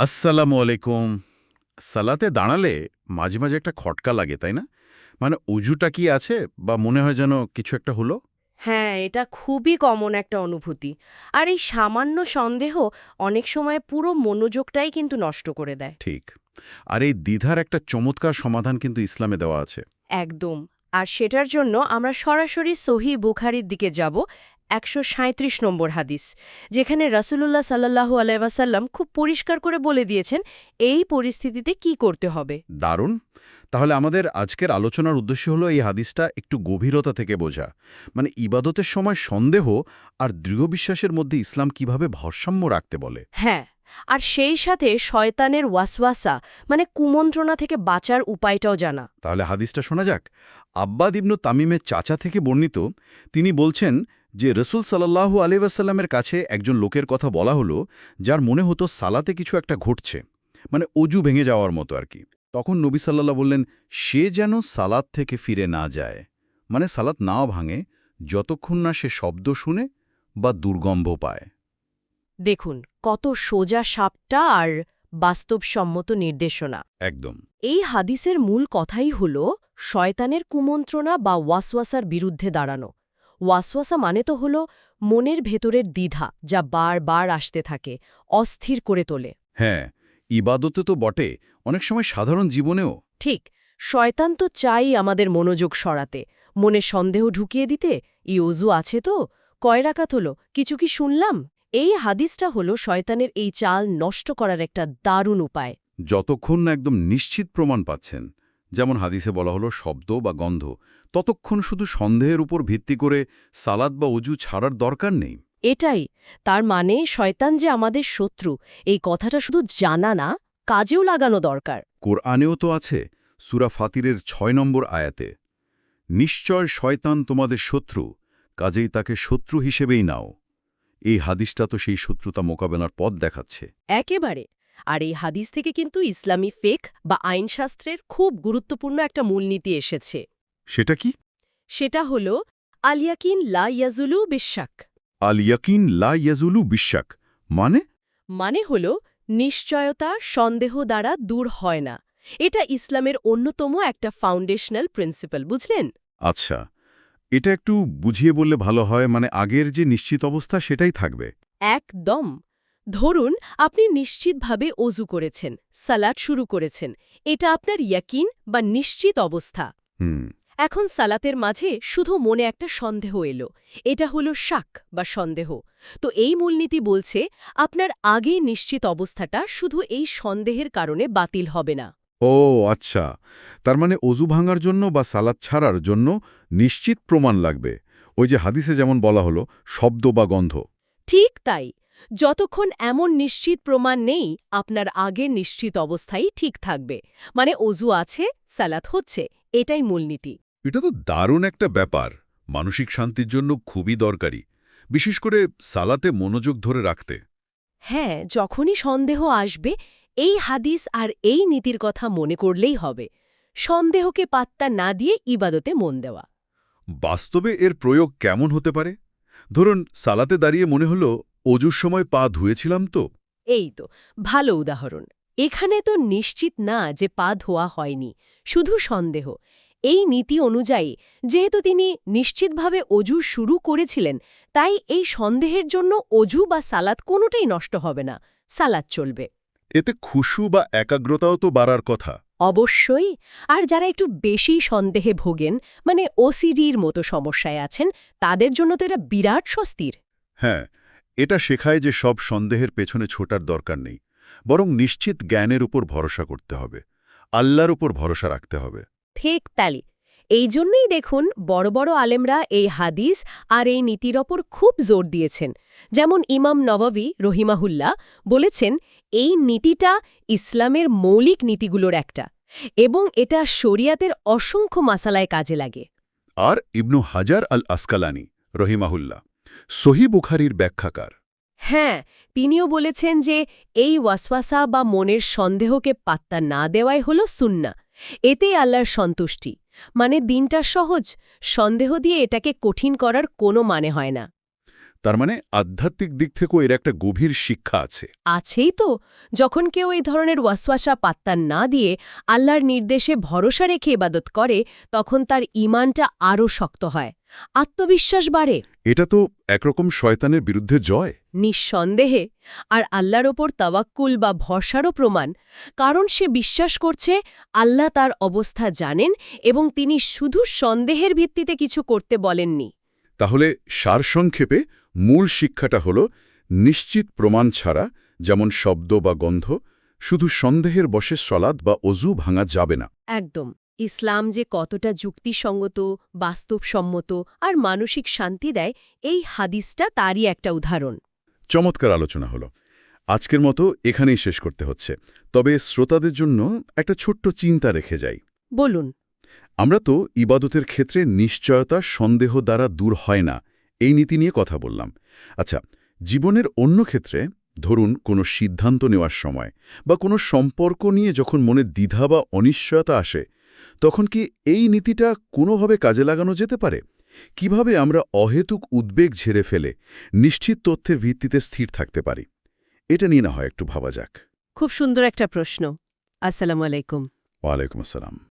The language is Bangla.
আসসালামু আলাইকুম। সালাতে দাঁড়ালে মাঝে মাঝে একটা খটকা লাগে তাই না? মানে উজুটা কি আছে বা মনে হয় যেন কিছু একটা হলো? হ্যাঁ এটা খুবই কমন একটা অনুভূতি। আর এই সামান্য সন্দেহ অনেক সময় পুরো মনোযোগটাই কিন্তু নষ্ট করে দেয়। ঠিক। আর এই দ্বিধার একটা চমৎকার সমাধান কিন্তু ইসলামে দেওয়া আছে। একদম। আর সেটার জন্য আমরা সরাসরি সহি বুখারির দিকে যাব। একশো সাঁত্রিশ নম্বর হাদিস যেখানে রাসুলুল্লাহ সাল্লাহু আলাইসাল্লাম খুব পরিষ্কার করে বলে দিয়েছেন এই পরিস্থিতিতে কি করতে হবে? দারুণ। তাহলে আমাদের আজকের আলোচনার উদ্দেশ্য হলো এই হাদিসটা একটু গভীরতা থেকে বোঝা। মানে ইবাদতের সময় সন্দেহ আর দৃঢ় বিশ্বাসের মধ্যে ইসলাম কীভাবে ভারসাম্য রাখতে বলে? হ্যাঁ আর সেই সাথে শয়তানের ওয়াসওয়াসা মানে কুমন্ত্রণা থেকে বাঁচার উপায়টাও জানা। তাহলে হাদিসটা শোনা যাক। আব্বাদ ইবনু তামিমের চাচা থেকে বর্ণিত তিনি বলছেন যে রসুল সাল্লাহু আলিবাসাল্লামের কাছে একজন লোকের কথা বলা হলো যার মনে হতো সালাতে কিছু একটা ঘটছে মানে অজু ভেঙে যাওয়ার মতো আর কি। তখন নবী সাল্লাল্লাহ বললেন সে যেন সালাত থেকে ফিরে না যায় মানে সালাত নাও ভাঙে যতক্ষণ না সে শব্দ শুনে বা দুর্গম্ভ পায়। দেখুন কত সোজা সাপটা আর বাস্তবসম্মত নির্দেশনা। একদম। এই হাদিসের মূল কথাই হল শয়তানের কুমন্ত্রণা বা ওয়াসওয়াসার বিরুদ্ধে দাঁড়ানো। ওয়াসওয়াসা মানে তো হল মনের ভেতরের দ্বিধা যা বারবার আসতে থাকে অস্থির করে তোলে। হ্যাঁ ইবাদতে তো বটে অনেক সময় সাধারণ জীবনেও। ঠিক শয়তান তো চাই আমাদের মনোযোগ সরাতে মনে সন্দেহ ঢুকিয়ে দিতে ই অজু আছে তো কয় রাকাত হলো কিছু কি শুনলাম? এই হাদিসটা হলো শয়তানের এই চাল নষ্ট করার একটা দারুণ উপায়। যতক্ষণ না একদম নিশ্চিত প্রমাণ পাচ্ছেন যেমন হাদিসে বলা হলো শব্দ বা গন্ধ। ততক্ষণ শুধু সন্দেহের উপর ভিত্তি করে সালাদ বা উজু ছাড়ার দরকার নেই। এটাই। তার মানে শয়তান যে আমাদের শত্রু এই কথাটা শুধু জানা না কাজেও লাগানো দরকার। কোরআনেও তো আছে সুরা ফাতিরের ছয় নম্বর আয়াতে নিশ্চয় শয়তান তোমাদের শত্রু কাজেই তাকে শত্রু হিসেবেই নাও। এই হাদিসটা তো সেই শত্রুতা মোকাবেলার পথ দেখাচ্ছে। একেবারে। আর এই হাদিস থেকে কিন্তু ইসলামী ফেক বা আইনশাস্ত্রের খুব গুরুত্বপূর্ণ একটা মূলনীতি এসেছে। সেটা কি? সেটা হল আলিয়াকিন লা ইয়াজুলু বিশ্বাক আলিয়াকিন লা ইয়াজুলু বিশ্বাক মানে? মানে হল নিশ্চয়তা সন্দেহ দ্বারা দূর হয় না। এটা ইসলামের অন্যতম একটা ফাউন্ডেশনাল প্রিন্সিপাল বুঝলেন? আচ্ছা এটা একটু বুঝিয়ে বললে ভালো হয় মানে আগের যে নিশ্চিত অবস্থা সেটাই থাকবে। একদম। ধরুন আপনি নিশ্চিতভাবে অজু করেছেন সালাদ শুরু করেছেন এটা আপনার ইয়াকিন বা নিশ্চিত অবস্থা। হুম। এখন সালাতের মাঝে শুধু মনে একটা সন্দেহ এলো এটা হলো শাক বা সন্দেহ। তো এই মূলনীতি বলছে আপনার আগেই নিশ্চিত অবস্থাটা শুধু এই সন্দেহের কারণে বাতিল হবে না। ও আচ্ছা। তার মানে অজু ভাঙার জন্য বা সালাদ ছাড়ার জন্য নিশ্চিত প্রমাণ লাগবে। ওই যে হাদিসে যেমন বলা হলো শব্দ বা গন্ধ। ঠিক তাই। যতক্ষণ এমন নিশ্চিত প্রমাণ নেই আপনার আগের নিশ্চিত অবস্থাই ঠিক থাকবে। মানে অজু আছে সালাত হচ্ছে এটাই মূলনীতি এটা তো দারুণ একটা ব্যাপার। মানসিক শান্তির জন্য খুবই দরকারি। বিশেষ করে সালাতে মনোযোগ ধরে রাখতে। হ্যাঁ যখনই সন্দেহ আসবে এই হাদিস আর এই নীতির কথা মনে করলেই হবে। সন্দেহকে পাত্তা না দিয়ে ইবাদতে মন দেওয়া। বাস্তবে এর প্রয়োগ কেমন হতে পারে? ধরুন সালাতে দাঁড়িয়ে মনে হলো অজুর সময় পা ধুয়েছিলাম তো? এই তো ভালো উদাহরণ। এখানে তো নিশ্চিত না যে পা ধোয়া হয়নি শুধু সন্দেহ। এই নীতি অনুযায়ী যেহেতু তিনি নিশ্চিতভাবে অজু শুরু করেছিলেন তাই এই সন্দেহের জন্য অজু বা সালাদ কোনোটাই নষ্ট হবে না সালাদ চলবে। এতে খুশু বা একাগ্রতাও তো বাড়ার কথা। অবশ্যই আর যারা একটু বেশি সন্দেহে ভোগেন মানে ওসিডির মতো সমস্যায় আছেন তাদের জন্য তো এটা বিরাট স্বস্তির। হ্যাঁ এটা শেখায় যে সব সন্দেহের পেছনে ছোটার দরকার নেই বরং নিশ্চিত জ্ঞানের উপর ভরসা করতে হবে আল্লাহর উপর ভরসা রাখতে হবে। ঠিক তালি। এই জন্যই দেখুন বড় বড় আলেমরা এই হাদিস আর এই নীতির ওপর খুব জোর দিয়েছেন। যেমন ইমাম নবাবী রহিমাহুল্লাহ বলেছেন এই নীতিটা ইসলামের মৌলিক নীতিগুলোর একটা এবং এটা শরিয়াতের অসংখ্য মাসালায় কাজে লাগে। আর ইবনু হাজার আল আসকালানি রহিমাহুল্লাহ সহি বুখারির ব্যাখ্যাকার। হ্যাঁ তিনিও বলেছেন যে এই ওয়াসওয়াসা বা মনের সন্দেহকে পাত্তা না দেওয়াই হল সুন্না এতেই আল্লাহর সন্তুষ্টি। মানে দিনটা সহজ, সন্দেহ দিয়ে এটাকে কঠিন করার কোনো মানে হয় না। তার মানে আধ্যাত্মিক দিক থেকেও এর একটা গভীর শিক্ষা আছে। আছেই তো। যখন কেউ এই ধরনের ওয়াসওয়াসা পাত্তা না দিয়ে আল্লাহর নির্দেশে ভরসা রেখে ইবাদত করে তখন তার ইমানটা আরও শক্ত হয়। আত্মবিশ্বাস বাড়ে। এটা তো একরকম শয়তানের বিরুদ্ধে জয়। নিঃসন্দেহে। আর আল্লাহর ওপর তাওয়াক্কুল বা ভরসারও প্রমাণ। কারণ সে বিশ্বাস করছে আল্লাহ তার অবস্থা জানেন এবং তিনি শুধু সন্দেহের ভিত্তিতে কিছু করতে বলেননি। তাহলে সারসংক্ষেপে মূল শিক্ষাটা হল নিশ্চিত প্রমাণ ছাড়া যেমন শব্দ বা গন্ধ শুধু সন্দেহের বসে সলাদ বা অজু ভাঙা যাবে না। একদম। ইসলাম যে কতটা যুক্তিসঙ্গত বাস্তবসম্মত আর মানসিক শান্তি দেয় এই হাদিসটা তারই একটা উদাহরণ। চমৎকার আলোচনা হলো। আজকের মতো এখানেই শেষ করতে হচ্ছে। তবে শ্রোতাদের জন্য একটা ছোট্ট চিন্তা রেখে যাই। বলুন। আমরা তো ইবাদতের ক্ষেত্রে নিশ্চয়তা সন্দেহ দ্বারা দূর হয় না। এই নীতি নিয়ে কথা বললাম। আচ্ছা জীবনের অন্য ক্ষেত্রে ধরুন কোনো সিদ্ধান্ত নেওয়ার সময় বা কোনো সম্পর্ক নিয়ে যখন মনে দ্বিধা বা অনিশ্চয়তা আসে তখন কি এই নীতিটা কোনোভাবে কাজে লাগানো যেতে পারে? কীভাবে আমরা অহেতুক উদ্বেগ ঝেড়ে ফেলে নিশ্চিত তথ্যের ভিত্তিতে স্থির থাকতে পারি? এটা নিয়ে না হয় একটু ভাবা যাক। খুব সুন্দর একটা প্রশ্ন। আসসালামু আলাইকুম। ওয়ালাইকুম আসসালাম।